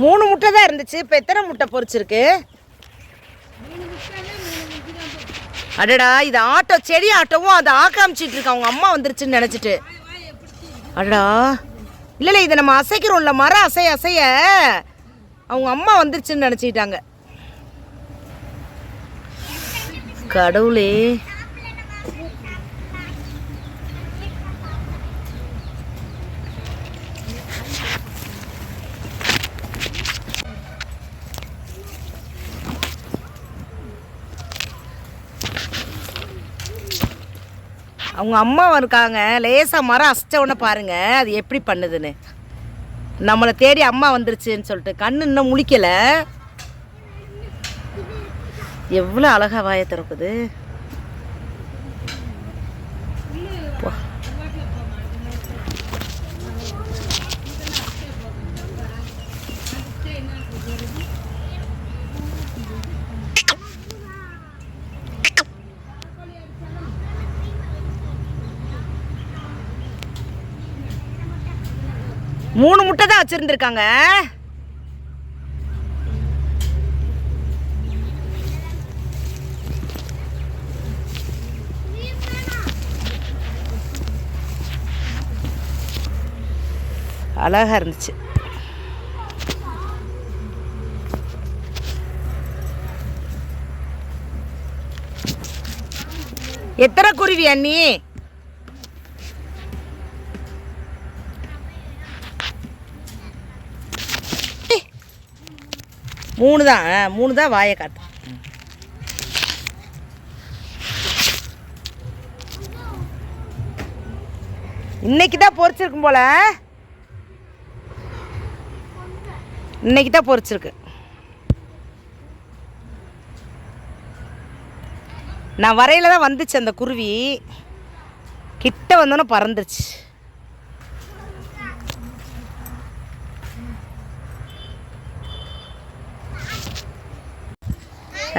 மூணு முட்டை தான் இருந்துச்சு. இப்போ எத்தனை முட்டை பொறிச்சிருக்கு அடடா இது ஆட்டோ செடி ஆட்டோவும் அதை ஆக்காமிச்சிட்டு இருக்கு. அவங்க அம்மா வந்துருச்சுன்னு நினச்சிட்டு. அடடா. இல்லை இல்லை இதை நம்ம அசைக்கிறோம்ல மரம் அசைய அசைய. அவங்க அம்மா வந்துருச்சுன்னு நினச்சிக்கிட்டாங்க. கடவுளே. அவங்க அம்மா இருக்காங்க. லேசாக மரம் அசைச்ச உடனே பாருங்க அது எப்படி பண்ணுதுன்னு. நம்மளை தேடி அம்மா வந்துருச்சுன்னு சொல்லிட்டு கண் இன்னும் முழிக்கலை. எவ்வளோ அழகாக வாயை திறக்குது. மூணு முட்டை தான் வச்சுருந்துருக்காங்க. அழகா இருந்துச்சு. எத்தனை குருவி அண்ணி? மூணு தான் ஆ, மூணு தான் வாயை காட்டு. இன்னைக்கு தான் பொரிச்சிருக்கும் போல. இன்னைக்கு தான் பொரிச்சிருக்கு. நான் வரையில் தான் வந்துச்சு அந்த குருவி. கிட்ட வந்தோன்னே பறந்துருச்சு.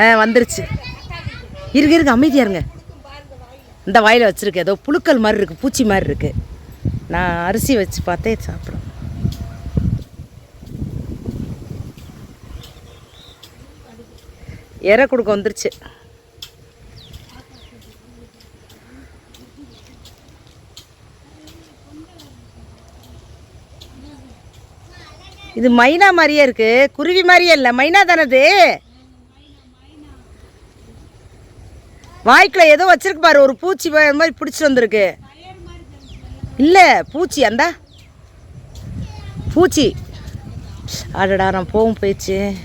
ஆ வந்துருச்சு. இருக்கு இருக்கு அமைதியாக இருங்க. இந்த வாயில் வச்சுருக்கு. ஏதோ புழுக்கள் மாதிரி இருக்குது பூச்சி மாதிரி இருக்குது நான் அரிசி வச்சு பார்த்தே சாப்பிடும் இற கொடுக்க வந்துருச்சு. இது மைனா மாதிரியே இருக்குது குருவி மாதிரியே இல்லை. மைனா தானே இது வாய்க்குள்ள ஏதோ வச்சிருக்கு பாரு ஒரு பூச்சி மாதிரி பிடிச்சிட்டு வந்திருக்கு. இல்லை பூச்சி அந்த. பூச்சி. அடடா நான் போகும் போயிடுச்சு.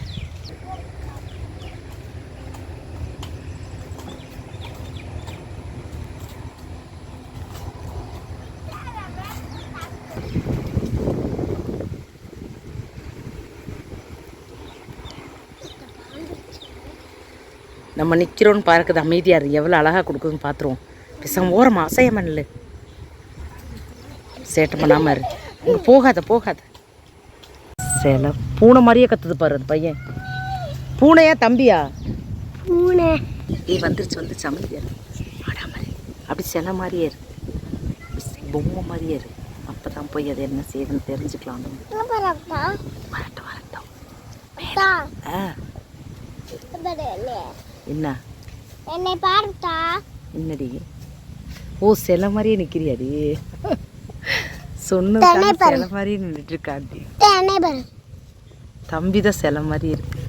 நம்ம நிற்கிறோன்னு பார்க்குது அமைதியாக இருக்கு எவ்வளோ அழகாக கொடுக்குதுன்னு பார்த்துருவோம். பேசாம ஓரமா அசையமா நில்லு சேட்டை பண்ணாமல் இரு. இங்கே போகாத போகாத. சில பூனை மாதிரியே கத்துது பாரு அந்த பையன். பூனையா தம்பியா? பூனை. ஏய் வந்துருச்சு வந்துருச்சு. அமைதியா இரு. ஆடாம இரு. அப்படி சில மாதிரியே இரு. பொம்மை மாதிரியே இரு. அப்போ தான் போய் அது என்ன செய்யுதுன்னு தெரிஞ்சுக்கலாம். வரட்டும் வரட்டும். ஆ. என்னை? என்ன பாருத்தா? என்னடி? ஓ சில மாதிரியே நிற்கிறியாடி சொன்ன. சில மாதிரியே நின்றுட்டு இருக்காண்டி தம்பி தான் சில மாதிரி இருக்கு.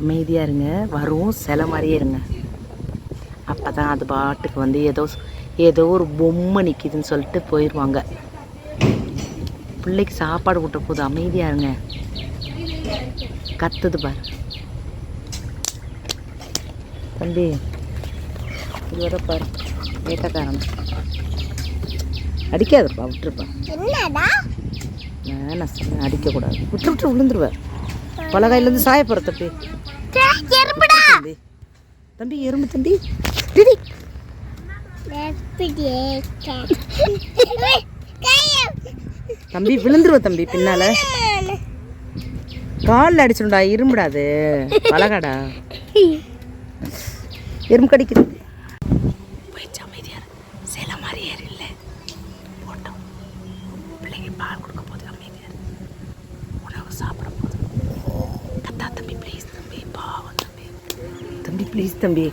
அமைதியாக இருங்க. வரும் சில மாதிரியே இருங்க. அப்போ தான் அது பாட்டுக்கு வந்து ஏதோ ஏதோ ஒரு பொம்மை நிற்கிதுன்னு சொல்லிட்டு போயிடுவாங்க பிள்ளைக்கு சாப்பாடு ஊட்ட போது அமைதியாக இருங்க. கத்துது பாரு. தம்பி இது வர பாரு வேட்டக்காரன் அடிக்காதப்பா விட்டுருப்பா. நான் சொன்னேன் அடிக்கக்கூடாது. விட்டு விட்டு விழுந்துருவேன். பலகாயிலேருந்து சாய போகிற தம்பி. தம்பி. தம்பி எறும்பு தம்பி. டிடி தம்பி விழுந்துருவ தம்பி பின்னால. காலில் அடிச்சிடும்டா இரும்புடாது. பலகாடா எறும்பு கடிக்குது. போயிடுச்சு அமைதியா இரு. சேலை மாதிரி ஏறு இல்லை. போட்டோம். பிள்ளைங்க பால் கொடுக்க போது சாப்பிட போகுது. கத்தா தம்பி ப்ளீஸ் தம்பி பாவம் தம்பி. தம்பி ப்ளீஸ் தம்பி.